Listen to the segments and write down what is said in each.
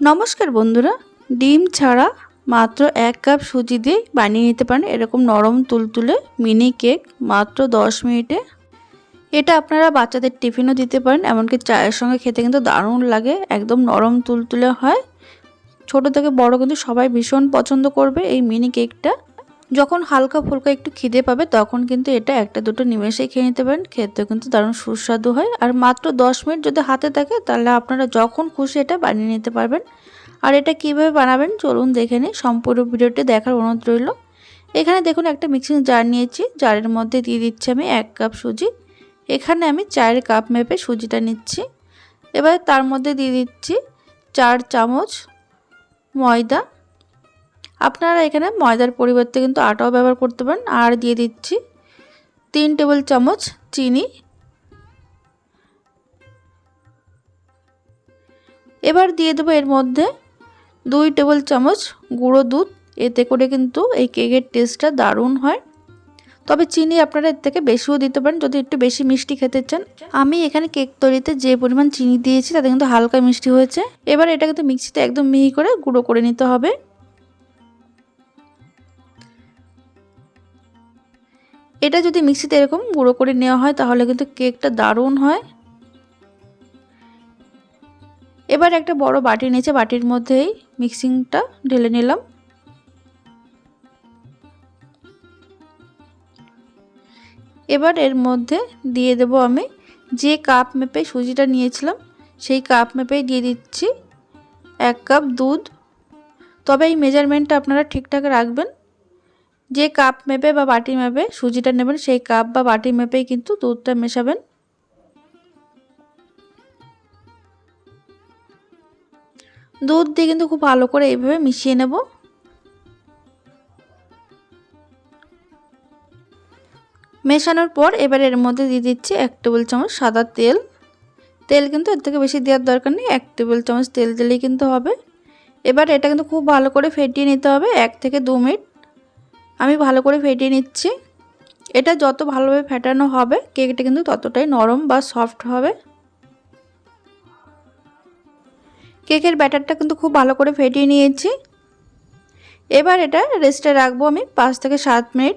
নমস্কার বন্ধুরা, ডিম ছাড়া মাত্র এক কাপ সুজি দিয়ে বানিয়ে নিতে পারেন এরকম নরম তুলতুলে মিনি কেক মাত্র দশ মিনিটে। এটা আপনারা বাচ্চাদের টিফিনও দিতে পারেন, এমনকি চায়ের সঙ্গে খেতে কিন্তু দারুণ লাগে, একদম নরম তুলতুলে হয়। ছোট থেকে বড় কিন্তু সবাই ভীষণ পছন্দ করবে এই মিনি কেকটা। যখন হালকা ফুলকা একটু খিদে পাবে, তখন কিন্তু এটা একটা দুটো নিমেষেই খেয়ে নিতে পারেন। খেতে কিন্তু দারুণ সুস্বাদু হয়। আর মাত্র দশ মিনিট যদি হাতে থাকে, তাহলে আপনারা যখন খুশি এটা বানিয়ে নিতে পারবেন। আর এটা কীভাবে বানাবেন চলুন দেখে নিই। সম্পূর্ণ ভিডিওটি দেখার অনুরোধ রইল। এখানে দেখুন একটা মিক্সিং জার নিয়েছি। জারের মধ্যে দিয়ে দিচ্ছি আমি এক কাপ সুজি। এখানে আমি চায়ের কাপ মেপে সুজিটা নিচ্ছি। এবার তার মধ্যে দিয়ে দিচ্ছি চার চামচ ময়দা। আপনারা এখানে ময়দার পরিবর্তে কিন্তু আটাও ব্যবহার করতে পারেন। আর দিয়ে দিচ্ছি তিন টেবিল চামচ চিনি। এবার দিয়ে দেবো এর মধ্যে দুই টেবিল চামচ গুঁড়ো দুধ। এতে করে কিন্তু এই কেকের টেস্টটা দারুণ হয়। তবে চিনি আপনারা এর থেকে বেশিও দিতে পারেন, যদি একটু বেশি মিষ্টি খেতে চান। আমি এখানে কেক তৈরিতে যে পরিমাণ চিনি দিয়েছি, তাতে কিন্তু হালকা মিষ্টি হয়েছে। এবার এটা কিন্তু মিক্সিতে একদম মিহি করে গুঁড়ো করে নিতে হবে। এটা যদি মিক্সিতে এরকম গুঁড়ো করে নেওয়া হয়, তাহলে কিন্তু কেকটা দারুণ হয়। এবার একটা বড় বাটি নিয়েছে, বাটির মধ্যেই মিক্সিংটা ঢেলে নিলাম। এবার এর মধ্যে দিয়ে দেব আমি যে কাপ মেপে সুজিটা নিয়েছিলাম, সেই কাপ মেপেই দিয়ে দিচ্ছি এক কাপ দুধ। তবে এই মেজারমেন্টটা আপনারা ঠিকঠাক রাখবেন। যে কাপ মেপে বা বাটি মেপে সুজিটা নেবেন, সেই কাপ বা বাটি মেপেই কিন্তু দুধটা মেশাবেন। দুধ দিয়ে কিন্তু খুব ভালো করে এইভাবে মিশিয়ে নেব। মেশানোর পর এবার এর মধ্যে দিয়ে দিচ্ছি এক টেবিল চামচ সাদা তেল। তেল কিন্তু এর থেকে বেশি দেওয়ার দরকার নেই, এক টেবিল চামচ তেল দিলেই কিন্তু হবে। এবার এটা কিন্তু খুব ভালো করে ফেটিয়ে নিতে হবে, এক থেকে দু মিনিট। আমি ভালো করে ফেটিয়ে নিচ্ছি। এটা যত ভালোভাবে ফেটানো হবে, কেকটা কিন্তু ততটাই নরম বা সফট হবে। কেকের ব্যাটারটা কিন্তু খুব ভালো করে ফেটিয়ে নিয়েছি। এবার এটা রেস্টে রাখব আমি পাঁচ থেকে সাত মিনিট।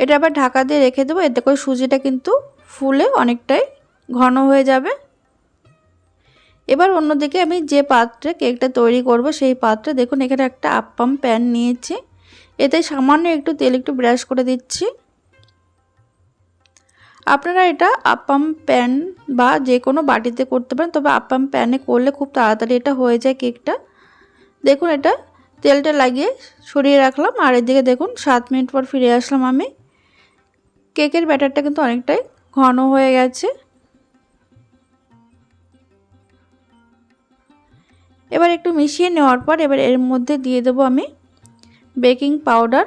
এটা আবার ঢাকা দিয়ে রেখে দেবো, এতে করে সুজিটা কিন্তু ফুলে অনেকটাই ঘন হয়ে যাবে। এবার অন্যদিকে আমি যে পাত্রে কেকটা তৈরি করব, সেই পাত্রে দেখুন এখানে একটা আপ্পাম প্যান নিয়েছি। এতে সামান্য একটু তেল একটু ব্রাশ করে দিচ্ছি। আপনারা এটা আপাম প্যান বা যে কোনো বাটিতে করতে পারেন, তবে আপাম প্যানে করলে খুব তাড়াতাড়ি এটা হয়ে যায় কেকটা। দেখুন এটা তেলটা লাগিয়ে সরিয়ে রাখলাম, আর এদিকে দেখুন সাত মিনিট পর ফিরে আসলাম আমি। কেকের ব্যাটারটা কিন্তু অনেকটাই ঘন হয়ে গেছে। এবার একটু মিশিয়ে নেওয়ার পর এবার এর মধ্যে দিয়ে দেবো আমি বেকিং পাউডার।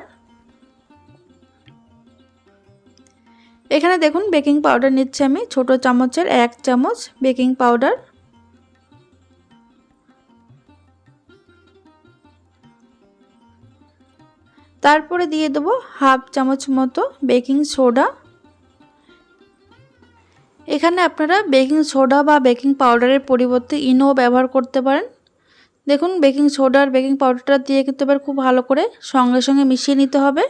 এখানে দেখুন, বেকিং পাউডার নিচ্ছি আমি, ছোট চামচের এক চামচ বেকিং পাউডার। তারপরে দিয়ে দেবো হাফ চামচ মতো বেকিং সোডা। এখানে আপনারা বেকিং সোডা বা বেকিং পাউডারের পরিবর্তে ইনো ব্যবহার করতে পারেন। দেখুন বেকিং সোডা আর বেকিং পাউডারটা দিয়ে কিন্তু এবার খুব ভালো করে সঙ্গে সঙ্গে মিশিয়ে নিতে হবে।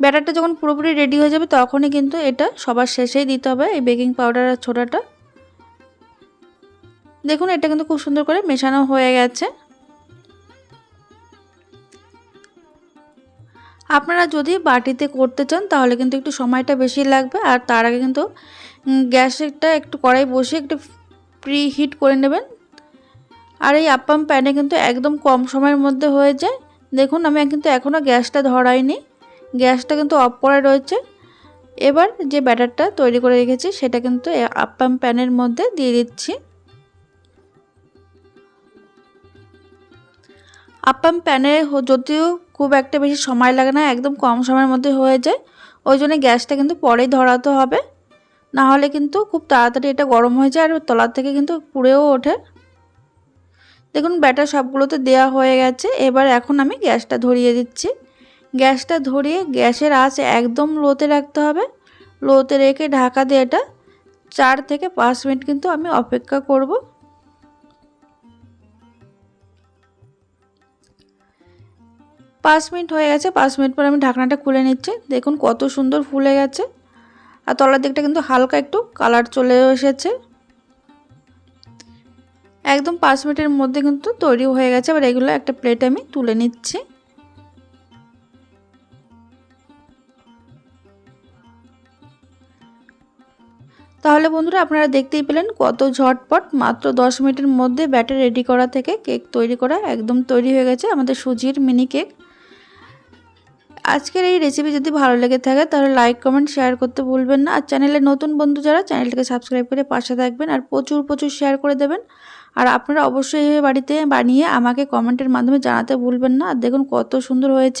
ব্যাটারটা যখন পুরোপুরি রেডি হয়ে যাবে, তখনই কিন্তু এটা সবার শেষেই দিতে হবে, এই বেকিং পাউডার আর ছোটাটা দেখুন, এটা কিন্তু খুব সুন্দর করে মেশানো হয়ে গেছে। আপনারা যদি বাটিতে করতে চান, তাহলে কিন্তু একটু সময়টা বেশি লাগবে, আর তার আগে কিন্তু গ্যাসটা একটু কড়াই বসে একটু প্রি হিট করে নেবেন। আর এই আপ্পাম প্যানে কিন্তু একদম কম সময়ের মধ্যে হয়ে যায়। দেখুন, আমি কিন্তু এখনও গ্যাসটা ধরাইনি। গ্যাসটা কিন্তু অফ করা রয়েছে। এবার যে ব্যাটারটা তৈরি করে রেখেছি, সেটা কিন্তু আপ্পাম প্যানের মধ্যে দিয়ে দিচ্ছি। আপ্পাম প্যানে যদিও খুব একটা বেশি সময় লাগে না, একদম কম সময়ের মধ্যে হয়ে যায়। ওই জন্য গ্যাসটা কিন্তু পরেই ধরাতে হবে। না হলে কিন্তু খুব তাড়াতাড়ি এটা গরম হয়ে যায় আর তলার থেকে কিন্তু পুড়েও ওঠে। দেখুন, ব্যাটার সবগুলোতে দেয়া হয়ে গেছে। এবার এখন আমি গ্যাসটা ধরিয়ে দিচ্ছি। গ্যাসটা ধরিয়ে গ্যাসের আঁচ একদম লোতে রাখতে হবে। লোতে রেখে ঢাকা দিয়ে এটা চার থেকে পাঁচ মিনিট কিন্তু আমি অপেক্ষা করব। পাঁচ মিনিট হয়ে গেছে। পাঁচ মিনিট পর আমি ঢাকনাটা খুলে নিচ্ছি। দেখুন কত সুন্দর ফুলে গেছে। আর তলার দিকটা কিন্তু হালকা একটু কালার চলে এসেছে। একদম পাঁচ মিনিটের মধ্যে কিন্তু তৈরি হয়ে গেছে। এবার এগুলো একটা প্লেটে আমি তুলে নিচ্ছি। তাহলে বন্ধুরা আপনারা দেখতেই পেলেন কত ঝটপট মাত্র 10 মিনিটের মধ্যে ব্যাটার রেডি করা থেকে কেক তৈরি করা একদম তৈরি হয়ে গেছে আমাদের সুজির মিনি কেক। আজকের এই রেসিপি যদি ভালো লেগে থাকে তাহলে লাইক কমেন্ট শেয়ার করতে ভুলবেন না। আর চ্যানেলে নতুন বন্ধু যারা, চ্যানেলটাকে সাবস্ক্রাইব করে পাশে থাকবেন আর প্রচুর প্রচুর শেয়ার করে দেবেন। আর আপনারা অবশ্যই বাড়িতে বানিয়ে আমাকে কমেন্টের মাধ্যমে জানাতে ভুলবেন না। আর দেখুন কত সুন্দর হয়েছে।